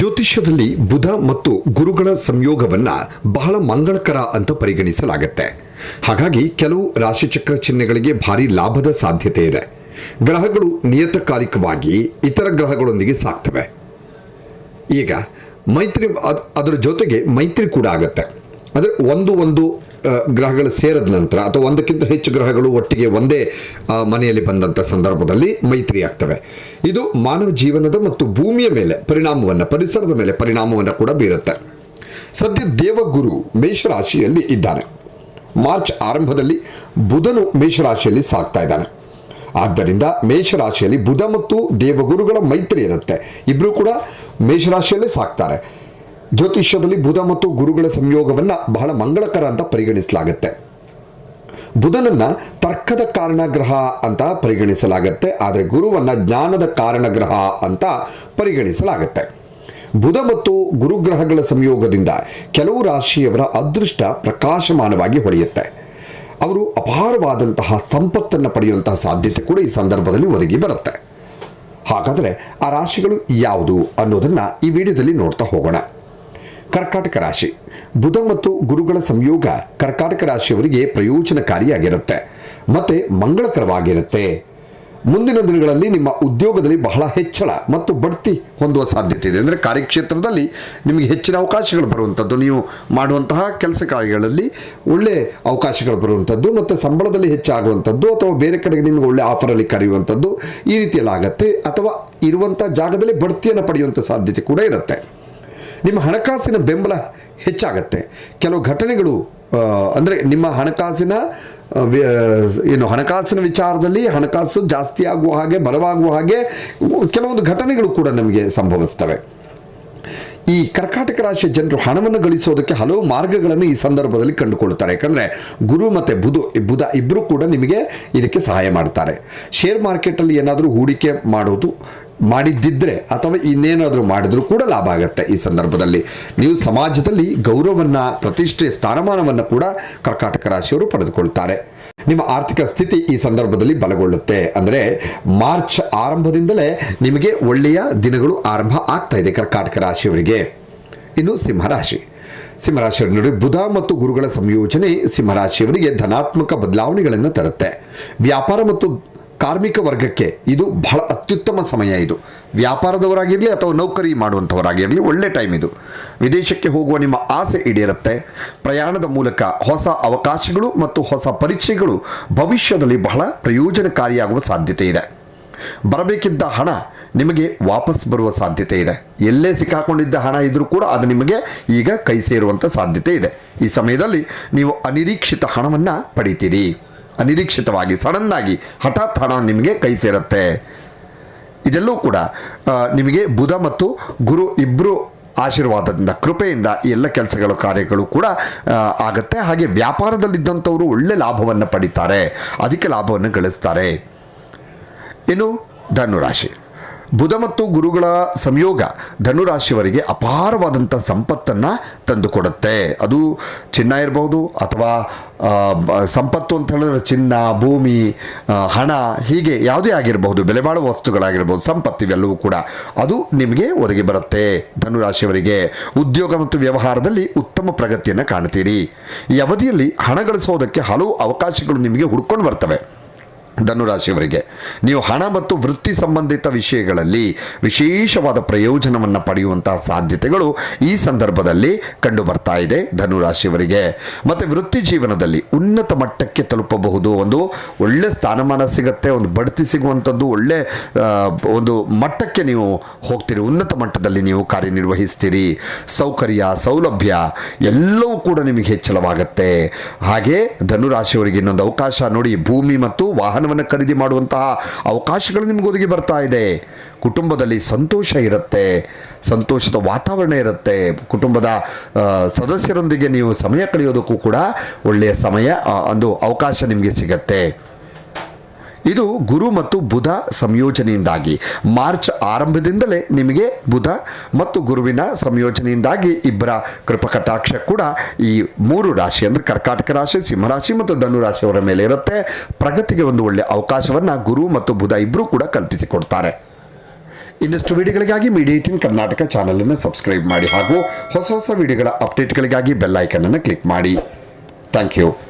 ಜ್ಯೋತಿಷ್ಯದಲ್ಲಿ ಬುಧ ಮತ್ತು ಗುರುಗಳ ಸಂಯೋಗವನ್ನ ಬಹಳ ಮಂಗಳಕರ ಅಂತ ಪರಿಗಣಿಸಲಾಗುತ್ತೆ. ಹಾಗಾಗಿ ಕೆಲವು ರಾಶಿಚಕ್ರ ಚಿಹ್ನೆಗಳಿಗೆ ಭಾರಿ ಲಾಭದ ಸಾಧ್ಯತೆ ಇದೆ. ಗ್ರಹಗಳು ನಿಯತಕಾಲಿಕವಾಗಿ ಇತರ ಗ್ರಹಗಳೊಂದಿಗೆ ಸಾಕ್ತವೆ. ಈಗ ಮೈತ್ರಿ ಅದ್- ಅದರ ಜೊತೆಗೆ ಮೈತ್ರಿ ಕೂಡ ಆಗತ್ತೆ. ಅಂದರೆ ಒಂದು ಒಂದು ಗ್ರಹಗಳು ಸೇರಿದ ನಂತರ ಅಥವಾ ಒಂದಕ್ಕಿಂತ ಹೆಚ್ಚು ಗ್ರಹಗಳು ಒಟ್ಟಿಗೆ ಒಂದೇ ಮನೆಯಲ್ಲಿ ಬಂದಂಥ ಸಂದರ್ಭದಲ್ಲಿ ಮೈತ್ರಿ ಆಗ್ತವೆ. ಇದು ಮಾನವ ಜೀವನದ ಮತ್ತು ಭೂಮಿಯ ಮೇಲೆ ಪರಿಣಾಮವನ್ನು, ಪರಿಸರದ ಮೇಲೆ ಪರಿಣಾಮವನ್ನು ಕೂಡ ಬೀರುತ್ತೆ. ಸದ್ಯ ದೇವಗುರು ಮೇಷರಾಶಿಯಲ್ಲಿ ಇದ್ದಾನೆ. ಮಾರ್ಚ್ ಆರಂಭದಲ್ಲಿ ಬುಧನು ಮೇಷರಾಶಿಯಲ್ಲಿ ಸಾಗ್ತಾ ಇದ್ದಾನೆ. ಆದ್ದರಿಂದ ಮೇಷರಾಶಿಯಲ್ಲಿ ಬುಧ ಮತ್ತು ದೇವಗುರುಗಳ ಮೈತ್ರಿ ಇರುತ್ತೆ. ಇಬ್ಬರು ಕೂಡ ಮೇಷರಾಶಿಯಲ್ಲೇ ಸಾಕ್ತಾರೆ ಜ್ಯೋತಿಷ್ಯದಲ್ಲಿ ಬುಧ ಮತ್ತು ಗುರುಗಳ ಸಂಯೋಗವನ್ನು ಬಹಳ ಮಂಗಳಕರ ಅಂತ ಪರಿಗಣಿಸಲಾಗುತ್ತೆ. ಬುಧನನ್ನ ತರ್ಕದ ಕಾರಣ ಗ್ರಹ ಅಂತ ಪರಿಗಣಿಸಲಾಗುತ್ತೆ, ಆದರೆ ಗುರುವನ್ನ ಜ್ಞಾನದ ಕಾರಣ ಗ್ರಹ ಅಂತ ಪರಿಗಣಿಸಲಾಗುತ್ತೆ. ಬುಧ ಮತ್ತು ಗುರುಗ್ರಹಗಳ ಸಂಯೋಗದಿಂದ ಕೆಲವು ರಾಶಿಯವರ ಅದೃಷ್ಟ ಪ್ರಕಾಶಮಾನವಾಗಿ ಹೊಳೆಯುತ್ತೆ. ಅವರು ಅಪಾರವಾದಂತಹ ಸಂಪತ್ತನ್ನು ಪಡೆಯುವಂತಹ ಸಾಧ್ಯತೆ ಕೂಡ ಈ ಸಂದರ್ಭದಲ್ಲಿ ಒದಗಿ ಬರುತ್ತೆ. ಹಾಗಾದರೆ ಆ ರಾಶಿಗಳು ಯಾವುದು ಅನ್ನೋದನ್ನ ಈ ವಿಡಿಯೋದಲ್ಲಿ ನೋಡ್ತಾ ಹೋಗೋಣ. ಕರ್ಕಾಟಕ ರಾಶಿ. ಬುಧ ಮತ್ತು ಗುರುಗಳ ಸಂಯೋಗ ಕರ್ಕಾಟಕ ರಾಶಿಯವರಿಗೆ ಪ್ರಯೋಜನಕಾರಿಯಾಗಿರುತ್ತೆ. ಮತ್ತೆ ಮಂಗಳಕರವಾಗಿರುತ್ತೆ. ಮುಂದಿನ ದಿನಗಳಲ್ಲಿ ನಿಮ್ಮ ಉದ್ಯೋಗದಲ್ಲಿ ಬಹಳ ಹೆಚ್ಚಳ ಮತ್ತು ಬಡ್ತಿ ಹೊಂದುವ ಸಾಧ್ಯತೆ ಇದೆ. ಅಂದರೆ ಕಾರ್ಯಕ್ಷೇತ್ರದಲ್ಲಿ ನಿಮಗೆ ಹೆಚ್ಚಿನ ಅವಕಾಶಗಳು ಬರುವಂಥದ್ದು ನೀವು ಮಾಡುವಂತಹ ಕೆಲಸ ಕಾರ್ಯಗಳಲ್ಲಿ ಒಳ್ಳೆ ಅವಕಾಶಗಳು ಬರುವಂಥದ್ದು ಮತ್ತು ಸಂಬಳದಲ್ಲಿ ಹೆಚ್ಚಾಗುವಂಥದ್ದು ಅಥವಾ ಬೇರೆ ಕಡೆಗೆ ನಿಮಗೆ ಒಳ್ಳೆ ಆಫರಲ್ಲಿ ಕರೆಯುವಂಥದ್ದು ಈ ರೀತಿಯಲ್ಲಿ ಆಗತ್ತೆ ಅಥವಾ ಇರುವಂಥ ಜಾಗದಲ್ಲಿ ಬಡ್ತಿಯನ್ನು ಪಡೆಯುವಂಥ ಸಾಧ್ಯತೆ ಕೂಡ ಇರುತ್ತೆ. ನಿಮ್ಮ ಹಣಕಾಸಿನ ಬೆಂಬಲ ಹೆಚ್ಚಾಗತ್ತೆ. ಕೆಲವು ಘಟನೆಗಳು ಅಂದರೆ ನಿಮ್ಮ ಹಣಕಾಸಿನ ಏನು ಹಣಕಾಸಿನ ವಿಚಾರದಲ್ಲಿ ಹಣಕಾಸು ಜಾಸ್ತಿ ಆಗುವ ಹಾಗೆ, ಬಲವಾಗುವ ಹಾಗೆ ಕೆಲವೊಂದು ಘಟನೆಗಳು ಕೂಡ ನಮಗೆ ಸಂಭವಿಸ್ತವೆ. ಈ ಕರ್ಕಾಟಕ ರಾಶಿಯ ಜನರು ಹಣವನ್ನು ಗಳಿಸೋದಕ್ಕೆ ಹಲವು ಮಾರ್ಗಗಳನ್ನು ಈ ಸಂದರ್ಭದಲ್ಲಿ ಕಂಡುಕೊಳ್ತಾರೆ ಯಾಕಂದರೆ ಗುರು ಮತ್ತು ಬುಧ ಬುಧ ಇಬ್ಬರು ಕೂಡ ನಿಮಗೆ ಇದಕ್ಕೆ ಸಹಾಯ ಮಾಡ್ತಾರೆ. ಶೇರ್ ಮಾರ್ಕೆಟಲ್ಲಿ ಏನಾದರೂ ಹೂಡಿಕೆ ಮಾಡೋದು ಮಾಡಿದ್ದಿದ್ರೆ ಅಥವಾ ಇನ್ನೇನಾದರೂ ಮಾಡಿದ್ರೂ ಕೂಡ ಲಾಭ ಆಗುತ್ತೆ ಈ ಸಂದರ್ಭದಲ್ಲಿ. ನೀವು ಸಮಾಜದಲ್ಲಿ ಗೌರವವನ್ನು ಪ್ರತಿಷ್ಠೆ, ಸ್ಥಾನಮಾನವನ್ನು ಕೂಡ ಕರ್ಕಾಟಕ ರಾಶಿಯವರು ಪಡೆದುಕೊಳ್ತಾರೆ. ನಿಮ್ಮ ಆರ್ಥಿಕ ಸ್ಥಿತಿ ಈ ಸಂದರ್ಭದಲ್ಲಿ ಬಲಗೊಳ್ಳುತ್ತೆ. ಅಂದರೆ ಮಾರ್ಚ್ ಆರಂಭದಿಂದಲೇ ನಿಮಗೆ ಒಳ್ಳೆಯ ದಿನಗಳು ಆರಂಭ ಆಗ್ತಾ ಇದೆ ಕರ್ಕಾಟಕ ರಾಶಿಯವರಿಗೆ. ಇನ್ನು ಸಿಂಹರಾಶಿ. ಸಿಂಹರಾಶಿಯವರು ನೋಡಿ ಬುಧ ಮತ್ತು ಗುರುಗಳ ಸಂಯೋಜನೆ ಸಿಂಹರಾಶಿಯವರಿಗೆ ಧನಾತ್ಮಕ ಬದಲಾವಣೆಗಳನ್ನು ತರುತ್ತೆ. ವ್ಯಾಪಾರ ಮತ್ತು ಕಾರ್ಮಿಕ ವರ್ಗಕ್ಕೆ ಇದು ಬಹಳ ಅತ್ಯುತ್ತಮ ಸಮಯ ಇದು. ವ್ಯಾಪಾರದವರಾಗಿರಲಿ ಅಥವಾ ನೌಕರಿ ಮಾಡುವಂಥವರಾಗಿರಲಿ ಒಳ್ಳೆ ಟೈಮ್ ಇದು. ವಿದೇಶಕ್ಕೆ ಹೋಗುವ ನಿಮ್ಮ ಆಸೆ ಈಡೇರುತ್ತೆ. ಪ್ರಯಾಣದ ಮೂಲಕ ಹೊಸ ಅವಕಾಶಗಳು ಮತ್ತು ಹೊಸ ಪರೀಕ್ಷೆಗಳು ಭವಿಷ್ಯದಲ್ಲಿ ಬಹಳ ಪ್ರಯೋಜನಕಾರಿಯಾಗುವ ಸಾಧ್ಯತೆ ಇದೆ. ಬರಬೇಕಿದ್ದ ಹಣ ನಿಮಗೆ ವಾಪಸ್ ಬರುವ ಸಾಧ್ಯತೆ ಇದೆ. ಎಲ್ಲೇ ಸಿಕ್ಕಾಕೊಂಡಿದ್ದ ಹಣ ಇದ್ದರೂ ಕೂಡ ಅದು ನಿಮಗೆ ಈಗ ಕೈ ಸೇರುವಂಥ ಸಾಧ್ಯತೆ ಇದೆ. ಈ ಸಮಯದಲ್ಲಿ ನೀವು ಅನಿರೀಕ್ಷಿತ ಹಣವನ್ನು ಪಡಿತೀರಿ. ಅನಿರೀಕ್ಷಿತವಾಗಿ, ಸಡನ್ನಾಗಿ ಹಠಾತ್ ಹಣ ನಿಮಗೆ ಕೈ ಸೇರುತ್ತೆ. ಇದೆಲ್ಲೂ ಕೂಡ ನಿಮಗೆ ಬುಧ ಮತ್ತು ಗುರು ಇಬ್ಬರು ಆಶೀರ್ವಾದದಿಂದ, ಕೃಪೆಯಿಂದ ಈ ಎಲ್ಲ ಕೆಲಸಗಳು, ಕಾರ್ಯಗಳು ಕೂಡ ಆಗುತ್ತೆ. ಹಾಗೆ ವ್ಯಾಪಾರದಲ್ಲಿದ್ದಂಥವರು ಒಳ್ಳೆ ಲಾಭವನ್ನು ಪಡಿತಾರೆ, ಅಧಿಕ ಲಾಭವನ್ನು ಗಳಿಸ್ತಾರೆ. ಇನ್ನು ಧನುರಾಶಿ. ಬುಧ ಮತ್ತು ಗುರುಗಳ ಸಂಯೋಗ ಧನುರಾಶಿಯವರಿಗೆ ಅಪಾರವಾದಂಥ ಸಂಪತ್ತನ್ನು ತಂದುಕೊಡುತ್ತೆ. ಅದು ಚಿನ್ನ ಇರಬಹುದು ಅಥವಾ ಸಂಪತ್ತು ಅಂತ ಹೇಳಿದ್ರೆ ಚಿನ್ನ, ಭೂಮಿ ಹಣ, ಹೀಗೆ ಯಾವುದೇ ಆಗಿರಬಹುದು ಬೆಲೆ ಬಾಳುವ ವಸ್ತುಗಳಾಗಿರ್ಬೋದು, ಸಂಪತ್ತು ಇವೆಲ್ಲವೂ ಕೂಡ ಅದು ನಿಮಗೆ ಒದಗಿ ಬರುತ್ತೆ. ಧನುರಾಶಿಯವರಿಗೆ ಉದ್ಯೋಗ ಮತ್ತು ವ್ಯವಹಾರದಲ್ಲಿ ಉತ್ತಮ ಪ್ರಗತಿಯನ್ನು ಕಾಣ್ತೀರಿ. ಈ ಅವಧಿಯಲ್ಲಿ ಹಣ ಗಳಿಸೋದಕ್ಕೆ ಹಲವು ಅವಕಾಶಗಳು ನಿಮಗೆ ಹುಡ್ಕೊಂಡು ಬರ್ತವೆ. ಧನುರಾಶಿಯವರಿಗೆ. ನೀವು ಹಣ ಮತ್ತು ವೃತ್ತಿ ಸಂಬಂಧಿತ ವಿಷಯಗಳಲ್ಲಿ ವಿಶೇಷವಾದ ಪ್ರಯೋಜನವನ್ನು ಪಡೆಯುವಂತಹ ಸಾಧ್ಯತೆಗಳು ಈ ಸಂದರ್ಭದಲ್ಲಿ ಕಂಡು ಬರ್ತಾ ಇದೆ ಧನುರಾಶಿಯವರಿಗೆ. ಮತ್ತು ವೃತ್ತಿ ಜೀವನದಲ್ಲಿ ಉನ್ನತ ಮಟ್ಟಕ್ಕೆ ತಲುಪಬಹುದು. ಒಂದು ಒಳ್ಳೆ ಸ್ಥಾನಮಾನ ಸಿಗುತ್ತೆ, ಒಂದು ಬಡ್ತಿ ಸಿಗುವಂಥದ್ದು, ಒಳ್ಳೆ ಒಂದು ಮಟ್ಟಕ್ಕೆ ನೀವು ಹೋಗ್ತೀರಿ. ಉನ್ನತ ಮಟ್ಟದಲ್ಲಿ ನೀವು ಕಾರ್ಯನಿರ್ವಹಿಸ್ತೀರಿ. ಸೌಕರ್ಯ, ಸೌಲಭ್ಯ ಎಲ್ಲವೂ ಕೂಡ ನಿಮಗೆ ಹೆಚ್ಚಳವಾಗುತ್ತೆ. ಹಾಗೆ ಧನುರಾಶಿಯವರಿಗೆ ಇನ್ನೊಂದು ಅವಕಾಶ ನೋಡಿ. ಭೂಮಿ ಮತ್ತು ವಾಹನವನ್ನು ಖರೀದಿ ಮಾಡುವಂತಹ ಅವಕಾಶಗಳು ನಿಮ್ಗೆ ಒದಗಿ ಬರ್ತಾ ಇದೆ. ಕುಟುಂಬದಲ್ಲಿ ಸಂತೋಷ ಇರುತ್ತೆ. ಸಂತೋಷದ ವಾತಾವರಣ ಇರುತ್ತೆ. ಕುಟುಂಬದ ಸದಸ್ಯರೊಂದಿಗೆ ನೀವು ಸಮಯ ಕಳೆಯೋದಕ್ಕೂ ಕೂಡ ಒಳ್ಳೆಯ ಸಮಯ ಒಂದು ಅವಕಾಶ ನಿಮಗೆ ಸಿಗತ್ತೆ. ಇದು ಗುರು ಮತ್ತು ಬುಧ ಸಂಯೋಜನೆಯಿಂದಾಗಿ. ಮಾರ್ಚ್ ಆರಂಭದಿಂದಲೇ ನಿಮಗೆ ಬುಧ ಮತ್ತು ಗುರುವಿನ ಸಂಯೋಜನೆಯಿಂದಾಗಿ ಇಬ್ಬರ ಕೃಪಕಟಾಕ್ಷ ಕೂಡ ಈ ಮೂರು ರಾಶಿ ಅಂದರೆ ಕರ್ಕಾಟಕ ರಾಶಿ ಸಿಂಹರಾಶಿ ಮತ್ತು ಧನುರಾಶಿಯವರ ಮೇಲೆ ಇರುತ್ತೆ. ಪ್ರಗತಿಗೆ ಒಂದು ಒಳ್ಳೆಯ ಅವಕಾಶವನ್ನು ಗುರು ಮತ್ತು ಬುಧ ಇಬ್ಬರೂ ಕೂಡ ಕಲ್ಪಿಸಿಕೊಡ್ತಾರೆ. ಇನ್ನಷ್ಟು ವಿಡಿಯೋಗಳಿಗಾಗಿ ಮೀಡಿಯೇಟಿನ್ ಕರ್ನಾಟಕ ಚಾನಲನ್ನು ಸಬ್ಸ್ಕ್ರೈಬ್ ಮಾಡಿ ಹಾಗೂ ಹೊಸ ಹೊಸ ವಿಡಿಯೋಗಳ ಅಪ್ಡೇಟ್ಗಳಿಗಾಗಿ ಬೆಲ್ ಐಕನನ್ನು ಅನ್ನು ಕ್ಲಿಕ್ ಮಾಡಿ. Thank you